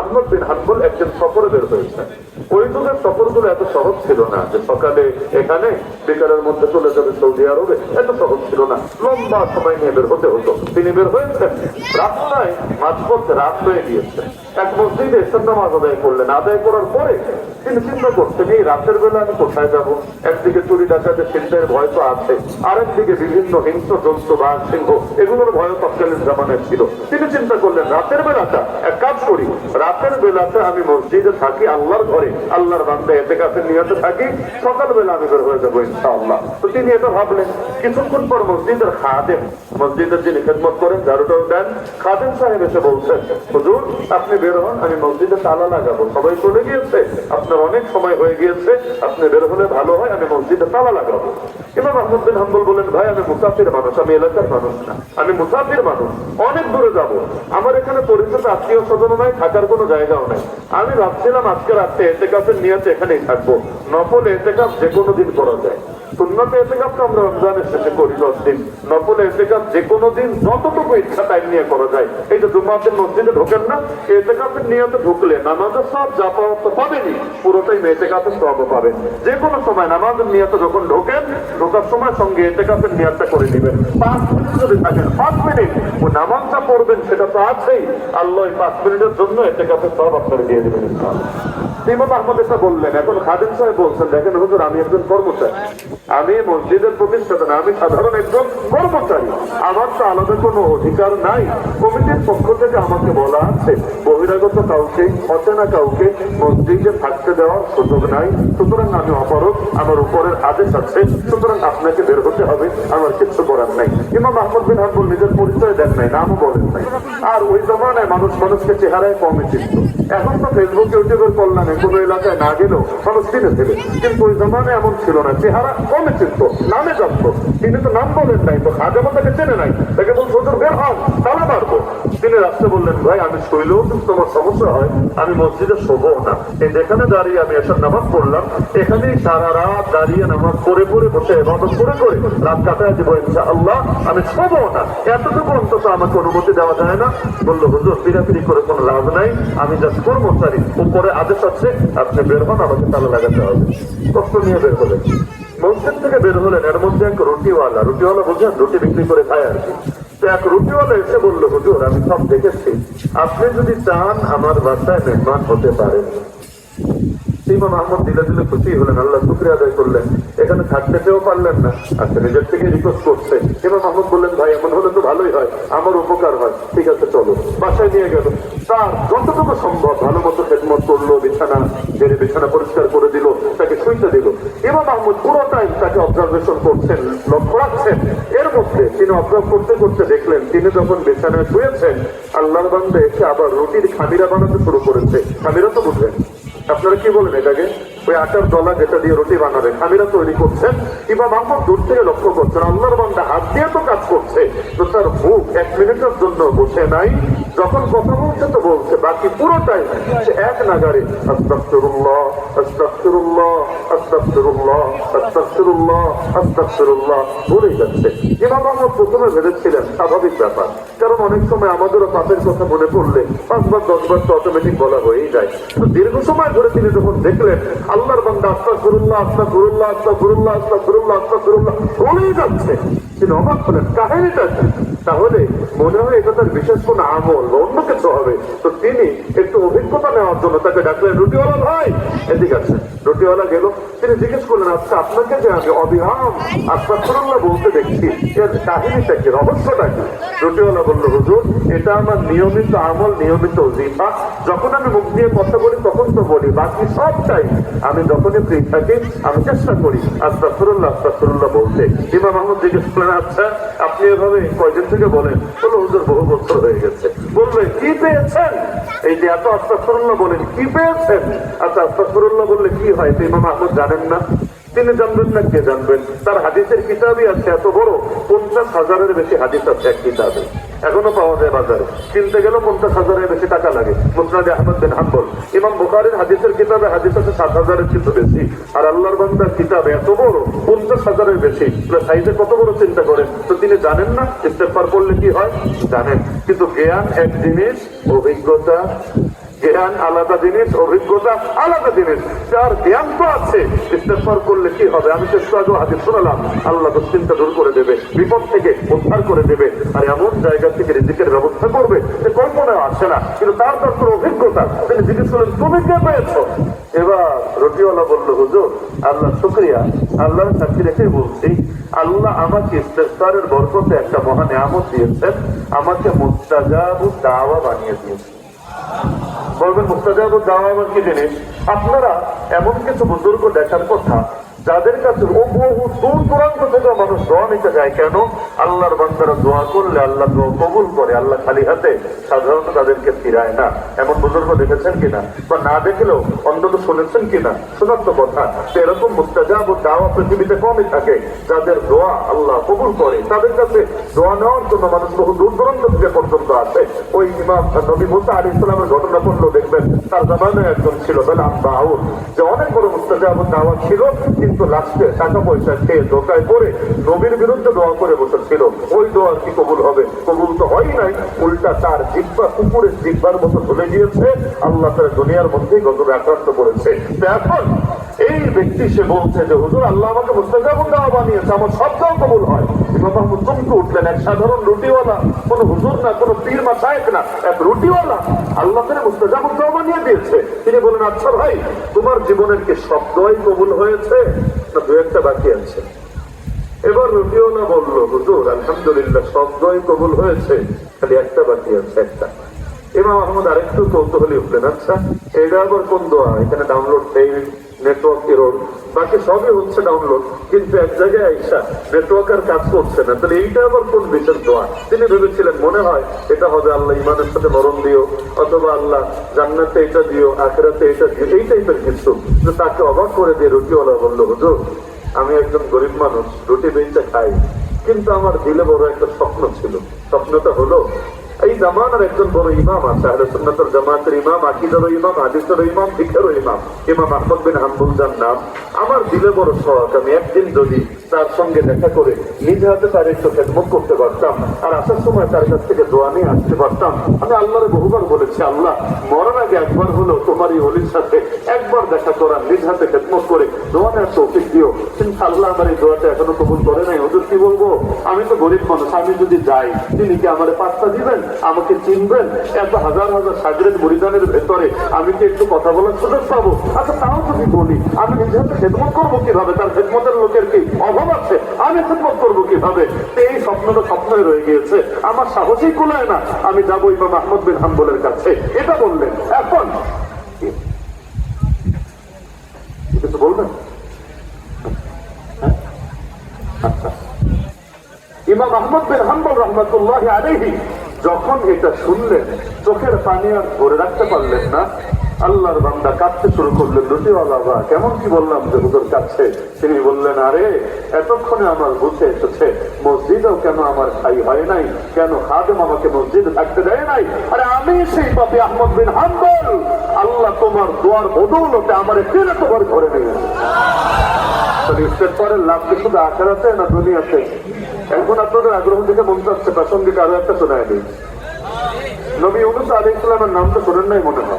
আহমদ বিন হাম্বল একজন সফরে বের হয়েছেন ওই যুগের সফরগুলো এত সহজ ছিল না যে সকালে এখানে, বিকালের মধ্যে চলে যাবে সৌদি আরবে, এত সহজ ছিল না। লম্বা সময় নিয়ে বের হতে হতো। তিনি বের হয়েছেন রাস্তায়, মাঝপথে রাত হয়ে গিয়েছে। এক মসজিদে এসব নামাজ আদায় করলেন। আদায় করার পরে তিনি চিন্তা করছেন, এই রাতের বেলা আমি কোথায় যাব? একদিকে চুরি ডাকাতে চিন্তার ভয় তো আছে, আরেকদিকে বিভিন্ন হিংস্র জন্তু, বাঘ, সিংহ, এগুলোর ভয় তৎকালীন জামানের ছিল। তিনি চিন্তা করলেন, রাতের বেলাটা, এক কাজ করি, রাতের বেলাতে আমি মসজিদে থাকি, আল্লাহর ঘরে, আল্লাহর বান্ধে এতে কাছে নিয়তে থাকি, সকালবেলা আমি বের হয়ে যাব ইনশাআল্লাহ। তো তিনি এটা ভাবলেন। কিছুক্ষণ পর মসজিদের খাদেম, মসজিদের যিনি খেদমত করেন, ঝাড়ুটাও দেন, খাদেম সাহেব এসে বলছেন, হুজুর, আপনি বের হন, আমি মসজিদে তালা লাগাবো। সবাই চলে গিয়েছে। আপনার অনেক সময় হয়ে গিয়েছে। আপনি বের হলে ভালো হয়, আমি মসজিদে তালা লাগাবো। ইমাম আহমদ বিন হাম্বল বলেন, ভাই, আমি মুসাফির মানুষ, আমি এলাকার মানুষ না। আমি মুসাফির মানুষ। অনেক দূরে যাব। আমার এখানে পরিচিত আত্মীয় স্বজন নাই, থাকার কোনো জায়গাও নাই। আমি ভাবছিলাম আজকে রাত্রে এতে কাপের নিয়েতে এখানেই থাকব। নফল এতে কাপ যে কোনো দিন করা যায়। আমরা রমজানের শেষে করি দশ দিন। নফলে কাপের নিয়তে ঢুকলে নামাজের সব যাতায়াত তো পাবেনি পুরোটাই মেয়েতেকাতের সব পাবেন যে কোনো সময় নামাজের নিয়তে যখন ঢোকেন, ঢোকার সময় সঙ্গে এতে কাপের নিয়তটা করে দিবেন পাঁচ মিনিট যদি থাকেন, পাঁচ মিনিট। ও নামাজটা পড়বেন, সেটা তো আছেই। আল্লাহ পাঁচ মিনিটের জন্য এতেকাতের সব আপনারা দিয়ে দেবেন, ইনশাআল্লাহ। ইমাম আহমদ এটা বললেন, এখন খাদিম সাহেব বলছেন, দেখেন হুজুর, আমি একজন কর্মচারী। আমি মসজিদের প্রতিষ্ঠাতা আমি সাধারণ একজন কর্মচারী। আমার তো আলাদা কোনো অধিকার নাই। কমিটির পক্ষ থেকে আমাকে বলা আছে, বহিরাগত কাউকে, অচেনা কাউকে মসজিদে থাকতে দেওয়ার সুযোগ নাই। সুতরাং আমি অপরক আমার উপরের আদেশ আছে। সুতরাং আপনাকে বের হতে হবে, আমার কিছু করার নাই। ইমাম আহমদ বিন হাম্বুল নিজের পরিচয় দেন নাই, নামও বলেন নাই। আর ওই জমানায় মানুষ মানুষকে চেহারায় কমে চিনত। এখন তো ফেসবুক ইউটিউবের কল্যাণে কোনো এলাকায় না গেলেও মানুষ চিনে ফেলে। কিন্তু ওই জমানে এমন ছিল না। চেহারা কমে চিনত নামে জানত। তিনি তো নাম বলেন নাই, তো খাজামা তাকে চেনে নাই। তাকে বলছে বের হন। তিনি রাস্তায় বললেন, ভাই, আমি শৈলেও কিন্তু তোমার সমস্যা হয়, আমি মসজিদে শোবো না। এই যেখানে দাঁড়িয়ে আমি এসব নামাজ পড়লাম, এখানেই সারা রাত দাঁড়িয়ে নামাজ পড়ে পড়ে বসে এবাদত করে করে রাত কাটায় দেবো ইনশা আল্লাহ আমি শোবো না। এতটুকু অন্তত আমাকে অনুমতি দেওয়া যায় না। বলল, হুজুর, পিড়াপিড়ি করে কোনো লাভ নাই, আমি জাস্ট কর্মচারী উপরে আদেশ আছে, আপনি বের হন, আমাকে তালা লাগাতে হবে। কষ্ট নিয়ে বের হলেন। মসজিদ থেকে বের হলেন, এর মধ্যে এক রুটিওয়ালা। রুটিওয়ালা বুঝলেন রুটি বিক্রি করে খায় আর কি। এক রুটিওয়ালা এসে বলল, হুজুর, আমি সব দেখেছি। আপনি যদি চান, আমার বাসায় মেহমান হতে পারেন ইমাম আহমদ দিলে দিলে খুশি হলেন, আল্লাহ শুক্রিয়া আদায় করলেন। এখানে থাকতে চেয়েও পারলেন না। আচ্ছা নিজের থেকে রিকোয়েস্ট করছে। ইমাম আহমদ বললেন, ভাই, এমন হলে তো ভালোই হয়। আমার উপকার হয়। ঠিক আছে, চলো। বাসায় নিয়ে গেল। তার যতটুকু সম্ভব ভালো মতো খেদমত করল, বিছানা জেনে বিছানা পরিষ্কার করে দিল, তাকে শুইতে দিল। ইমাম আহমদ পুরো টাইম তাকে অবজারভেশন করছেন, লক্ষ্য রাখছেন। মধ্যে তিনি অবজার্ভ করতে করতে দেখলেন, তিনি যখন বিছানায় শুয়েছেন, আল্লাহর বান্ধে এসে আবার রুটির খামিরা বানাতে শুরু করেছে। খামিরা তো বুঝলেন। আপনারা কি বলেন এটাকে? ওই আটার দলা যেটা দিয়ে রুটি বানাবেন, খামিরা তৈরি করছেন? কিংবা মাহমুদ দূর থেকে লক্ষ্য করছেন, আল্লাহর বান্দা হাত দিয়ে তো কাজ করছে। তো তার মুখ এক মিনিটের জন্য বসে নাই যখন কথা বলছে তো বলছে, বাকি পুরোটাই সে এক নাগারে আস্তাফিরুল্লাহ আস্তাফিরুল্লাহ আস্তাফিরুল্লাহ আস্তাফিরুল্লাহ আস্তাফিরুল্লাহ বলেই যাচ্ছে। ইমাম প্রথমে ভেবেছিলেন, স্বাভাবিক ব্যাপার। কারণ অনেক সময় আমাদেরও পড়লে পাঁচবার, দশবার তো অটোমেটিক বলা হয়েই যায়। দীর্ঘ সময় ধরে তিনি যখন দেখলেন, আল্লাহর বান্দা আস্তা গুরুল্লাহ আস্তা গুরুল্লাহ আস্তা গুরুল্লাহ আস্তা গুরুল্লাহ আস্তা গুরুল্লাহ বলেই যাচ্ছে। তিনি অবাক হলেন, কাহিনীটা? তাহলে মনে হয় এটা তার বিশেষ কোন আমল অন্য কিছু হবে। তো তিনি একটু অভিজ্ঞতা নেওয়ার জন্য তাকে ডাকলেন, রুটিওয়ালা ভাই! এদিকে আছে, রুটিওয়ালা গেল। তিনি জিজ্ঞেস করলেন আচ্ছা আপনাকে যে আমি অবিরাম আস্তাফরুল্লাহ বলতে দেখছি, এর কাহিনীটা কি? রহস্যটা কি? রুটিওয়ালা বলল, হুজুর, এটা আমার নিয়মিত আমল, নিয়মিত জিফা যখন আমি মুখ দিয়ে কথা বলি, তখন তো বলি, বাকি সবটাই আমি যখনই ফ্রি থাকি, আমি চেষ্টা করি আস্তাফরুল্লাহ আস্তাফরুল্লাহ বলতে। ইমাম আহমদ জিজ্ঞেস আচ্ছা আপনি এভাবে কয়দিন থেকে বলেন? বলো হুজুর, বহু বছর হয়ে গেছে। বলবে, কি পেয়েছেন? এই যে এত আস্তাফরুল্লাহ বলেন, কি পেয়েছেন? আচ্ছা আস্তাফরুল্লাহ বললে কি হয়? তো ইমাম আহমদ জানেন না। তিনি জানবেন না কে জানবেন? তার হাদিসের কিতাবই আছে এত বড়, পঞ্চাশ হাজারের বেশি হাদিস আছে এক কিতাবে। এখনও পাওয়া যায় বাজারে। কিনতে গেলেও পঞ্চাশ হাজারের বেশি টাকা লাগে। মুসনাদে আহমদ বিন হাম্বল। ইমাম বোকারের হাদিসের কিতাবে, হাদিস আছে সাত হাজারের কিন্তু বেশি। আর আল্লাহর বান্দার কিতাবে এত বড়, পঞ্চাশ হাজারের বেশি। সাইজে কত বড় চিন্তা করেন? তো তিনি জানেন না ইস্তেফার করলে কি হয়? জানেন। কিন্তু জ্ঞান এক জিনিস, অভিজ্ঞতা জ্ঞান আলাদা জিনিস, অভিজ্ঞতা আলাদা জিনিস। যার জ্ঞান তো আছে ইস্তেফার করলে কি হবে? আমি তো একটু আগে হাজির শোনালাম। আল্লাহ তো চিন্তা দূর করে দেবে, বিপদ থেকে উদ্ধার করে দেবে, আর এমন জায়গা থেকে রিজিকের ব্যবস্থা করবে সে কল্পনা আসে না। কিন্তু তার দরকার অভিজ্ঞতা। তিনি জিজ্ঞেস করলেন, তুমি কে পেয়েছ? এবার রটিওয়ালা বলল, হুজুর, আল্লাহ শুক্রিয়া। আল্লাহর সাক্ষী রেখে বলছি, আল্লাহ আমাকে ইস্তেফারের বরকতে একটা মহান আমত দিয়েছেন। আমাকে মুস্তাজাবু দাওয়া বানিয়ে দিয়েছেন। বলবেন মুস্তাজাবুর দাওয়া আমার কি জিনিস? আপনারা এমন কিছু বুজুর্গ দেখার কথা যাদের কাছে ও বহু দূর দূরান্ত থেকে মানুষ দোয়া নিতে যায়, কেন? আল্লাহর বান্দারা দোয়া করলে আল্লাহ দোয়া কবুল করে, আল্লাহ খালি হাতে সাধারণত তাদেরকে ফিরায় না। এমন বুজুর্গ দেখেছেন কিনা? বা না দেখলেও অন্তত শুনেছেন কিনা? তো কথা। এরকম মুস্তাজাব দাওয়া পৃথিবীতে কমই থাকে। যাদের দোয়া আল্লাহ কবুল করে, তাদের কাছে দোয়া নেওয়ার জন্য মানুষ বহু দূর দূরান্ত থেকে পর্যন্ত আসে ওই ইমাম নবী মুসা আলী ইসলামের ঘটনা পড়লেও দেখবেন, তার জামানে একজন ছিল বেলাম বাউল। যে অনেক বড় মুস্তাজাব দাওয়া ছিল, কিন্তু লাস্টে টাকা পয়সা খেয়ে ধোকায় পড়ে নবীর বিরুদ্ধে দোয়া করে বসেছিল। ওই দোয়া কি কবুল হবে? কবুল তো হয় নাই। উল্টা তার জিব্বা, কুকুরের জিব্বার মতো ধরে গিয়েছে। আল্লাহ তার দুনিয়ার মধ্যেই গজবে আক্রান্ত করেছে। এখন এই ব্যক্তি সে বলছে যে, হুজুর, আল্লাহ আমাকে মুস্তাজাব দাওয়া বানিয়েছে। আমার সব কবুল হয়। মাহমুদ চমকে উঠলেন, এক সাধারণ রুটিওয়ালা, কোন হুজুর না, কোন পীর মা সাহেব না, এক রুটিওয়ালা। আল্লাহ তারা মুস্তাজাব দাওয়া বানিয়ে দিয়েছে। তিনি বলেন আচ্ছা ভাই, তোমার জীবনের কি শব্দই কবুল হয়েছে না দু একটা বাকি আছে? এবার রুটিওয়ালা বলল, হুজুর, আলহামদুলিল্লাহ শব্দই কবুল হয়েছে, খালি একটা বাকি আছে, একটা। ইমাম আহমদ আরেকটু কৌতূহলী উঠলেন আচ্ছা এটা আবার কোন দোয়া? এখানে ডাউনলোড সেই নেটওয়ার্ক এরোর বাকি সবই হচ্ছে ডাউনলোড কিন্তু এক জায়গায় আইসা নেটওয়ার্ক আর কাজ করছে না। তাহলে এইটা আবার কোন বিশেষ দোয়া? তিনি ভেবেছিলেন মনে হয় এটা হবে আল্লাহ ইমানের সাথে মরণ দিও, অথবা আল্লাহ জান্নাতে এটা দিও, আখেরাতে এটা দিও। এই টাইপের কিছু। তাকে অবাক করে দিয়ে রুটিওয়ালা বলল, হুজুর, আমি একজন গরিব মানুষ, রুটি বেঞ্চে খাই। কিন্তু আমার দিলে বড় একটা স্বপ্ন ছিল। স্বপ্নটা হলো এই জামানার একজন বড় ইমাম আছে, আহলে সুন্নাতের জামাতের ইমাম, আকিদার ইমাম হাদিসেরও ইমাম ফিখেরও ইমাম ইমাম আহমদ বিন হাম্বুল নাম আমার দিলে বড় শখ আমি একদিন যদি তার সঙ্গে দেখা করে নিজ হাতে তার একটু খেদমত করতে পারতাম। আর আসার সময় তার কাছ থেকে দোয়া নিয়ে আসতে পারতাম। আমি আল্লাহরে বহুবার বলেছি, আল্লাহ, মরার আগে একবার হলো তোমার এই অলির সাথে একবার দেখা করার নিজ হাতে খেদমত করে দোয়া নেওয়ার তৌফিক দিও। কিন্তু আল্লাহ আমার এই দোয়াটা এখনও কবুল করে নাই। হুজুর, কি বলব? আমি তো গরিব মানুষ, আমি যদি যাই, তিনি কি আমার পাত্তা দিবেন? আমাকে চিনবেন? এত হাজার হাজার সাগরের মরিদানের ভেতরে আমি কি একটু কথা বলার সুযোগ পাবো? আচ্ছা তাও যদি বলি, আমি নিজে হাতে খেদমত করব কীভাবে? তার খেদমতের লোকের কি আছে আমি খেদমত করব কীভাবে? এই স্বপ্নটা স্বপ্নই রয়ে গিয়েছে। আমার সাহসই কুলায় না, আমি যাব ইমাম আহমদ বিন হাম্বলের কাছে। এটা বললেন। এখন বলবেন? ইমাম আহমদ বিন হাম্বল রহমতুল্লাহ আলাইহি, যখন এটা শুনলেন, চোখের পানি আর ধরে রাখতে পারলেন না আল্লাহর বান্দা কাঁদতে শুরু করলেন রুটিওয়ালা বা, কেমন কি বললাম যে হুজুর কাছে তিনি বললেন, আরে, এতক্ষণে আমার বুঝে এসেছে, মসজিদেও কেন আমার খাই হয় নাই? কেন খাদেম আমাকে মসজিদে থাকতে দেয় নাই? আরে, আমি সেই পাপি আহমদ বিন হাম্বল। আল্লাহ তোমার দোয়ার বদৌলতে আমার ফিরে তোমার ঘরে নিয়ে ইস্তেগফারের লাভ শুধু না দুনিয়াতে? আগ্রহ নবী নাম তো শোনেন নাই মনে হয়।